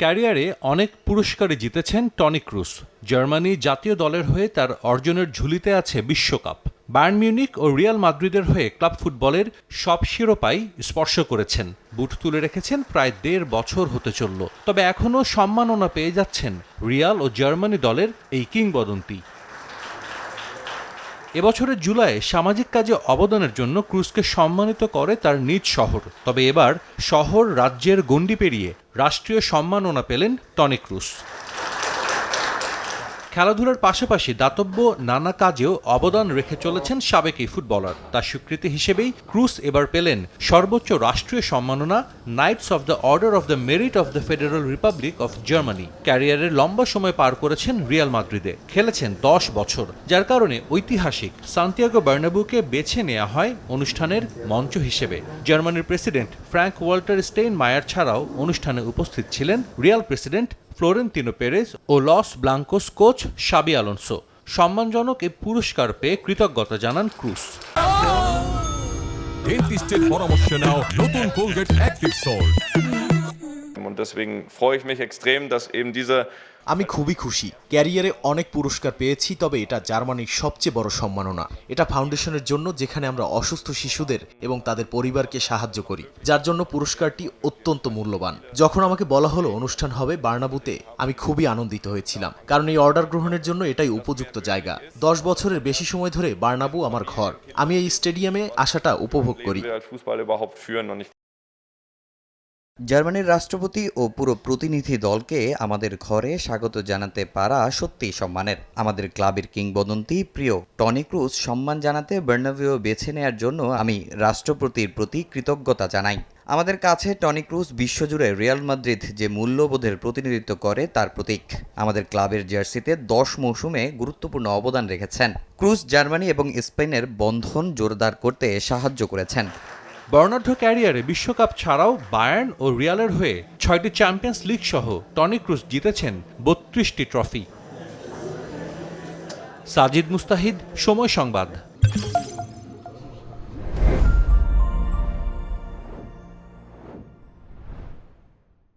ক্যারিয়ারে অনেক পুরস্কারে জিতেছেন টনি ক্রুস জার্মানি জাতীয় দলের হয়ে তার অর্জনের ঝুলিতে আছে বিশ্বকাপ। বায়ার্ন মিউনিক ও রিয়াল মাদ্রিদের হয়ে ক্লাব ফুটবলের সব শিরোপাই স্পর্শ করেছেন। বুট তুলে রেখেছেন প্রায় দেড় বছর হতে চলল। তবে এখনও সম্মাননা পেয়ে যাচ্ছেন রিয়াল ও জার্মানি দলের এই কিংবদন্তি। এবছরের জুলাই সামাজিক কাজে অবদানের জন্য ক্রুজকে সম্মানিত করে তার নিজ শহর। তবে এবার শহর রাজ্যের গণ্ডি পেরিয়ে রাষ্ট্রীয় সম্মাননা পেলেন টনি ক্রুস খেলাধুলার পাশাপাশি দাতব্য নানা কাজেও অবদান রেখে চলেছেন সাবেক এই ফুটবলার। তার স্বীকৃতি হিসেবেই ক্রুস এবার পেলেন সর্বোচ্চ রাষ্ট্রীয় সম্মাননা Knights of the Order of the Merit of the Federal Republic of Germany ক্যারিয়ারের লম্বা সময় পার করেছেন রিয়াল মাদ্রিদে। খেলেছেন দশ বছর, যার কারণে ঐতিহাসিক সান্তিয়াগো বার্নাবুকে বেছে নেওয়া হয় অনুষ্ঠানের মঞ্চ হিসেবে। জার্মানির প্রেসিডেন্ট ফ্র্যাঙ্ক ওয়াল্টার স্টেইন মায়ার ছাড়াও অনুষ্ঠানে উপস্থিত ছিলেন রিয়াল প্রেসিডেন্ট ফ্লোরেন্তিনো পেরেজ ও Los Blancos coach Xabi Alonso. সম্মানজনক এ পুরস্কার পেয়ে কৃতজ্ঞতা জানান ক্রুস ডেন্টিস্টের পরামর্শ নাও নতুন Colgate active salt. Deswegen freue ich mich extrem, dass eben diese আমি খুবই খুশি। ক্যারিয়ারে অনেক পুরস্কার পেয়েছি তবে এটা জার্মানির সবচেয়ে বড় সম্মাননা। এটা ফাউন্ডেশনের জন্য যেখানে আমরা অসুস্থ শিশুদের এবং তাদের পরিবারকে সাহায্য করি যার জন্য পুরস্কারটি অত্যন্ত মূল্যবান। যখন আমাকে বলা হলো অনুষ্ঠান হবে বার্নাবুতে আমি খুবই আনন্দিত হয়েছিলাম কারণ এই অর্ডার গ্রহণের জন্য এটাই উপযুক্ত জায়গা। দশ বছরের বেশি সময় ধরে বার্নাবু আমার ঘর। আমি এই স্টেডিয়ামে আসাটা উপভোগ করি। জার্মানির রাষ্ট্রপতি ও পুরো প্রতিনিধি দলকে আমাদের ঘরে স্বাগত জানাতে পারা সত্যিই সম্মানের। আমাদের ক্লাবের কিংবদন্তি প্রিয় টনি ক্রুজ সম্মান জানাতে বার্নাভিও বেছে নেয়ার জন্য আমি রাষ্ট্রপতির প্রতি কৃতজ্ঞতা জানাই। আমাদের কাছে টনি ক্রুজ বিশ্বজুড়ে রিয়াল মাদ্রিদ যে মূল্যবোধের প্রতিনিধিত্ব করে তার প্রতীক। আমাদের ক্লাবের জার্সিতে দশ মৌসুমে গুরুত্বপূর্ণ অবদান রেখেছেন। ক্রুজ জার্মানি এবং স্পেনের বন্ধন জোরদার করতে সাহায্য করেছেন। বর্ণাঢ্য ক্যারিয়ারে বিশ্বকাপ ছাড়াও বায়ার্ন ও রিয়ালের হয়ে ছয়টি চ্যাম্পিয়ন্স লিগ সহ টনি ক্রুজ জিতেছেন বত্রিশটি ট্রফি। সাজিদ মুস্তাহিদ, সময় সংবাদ।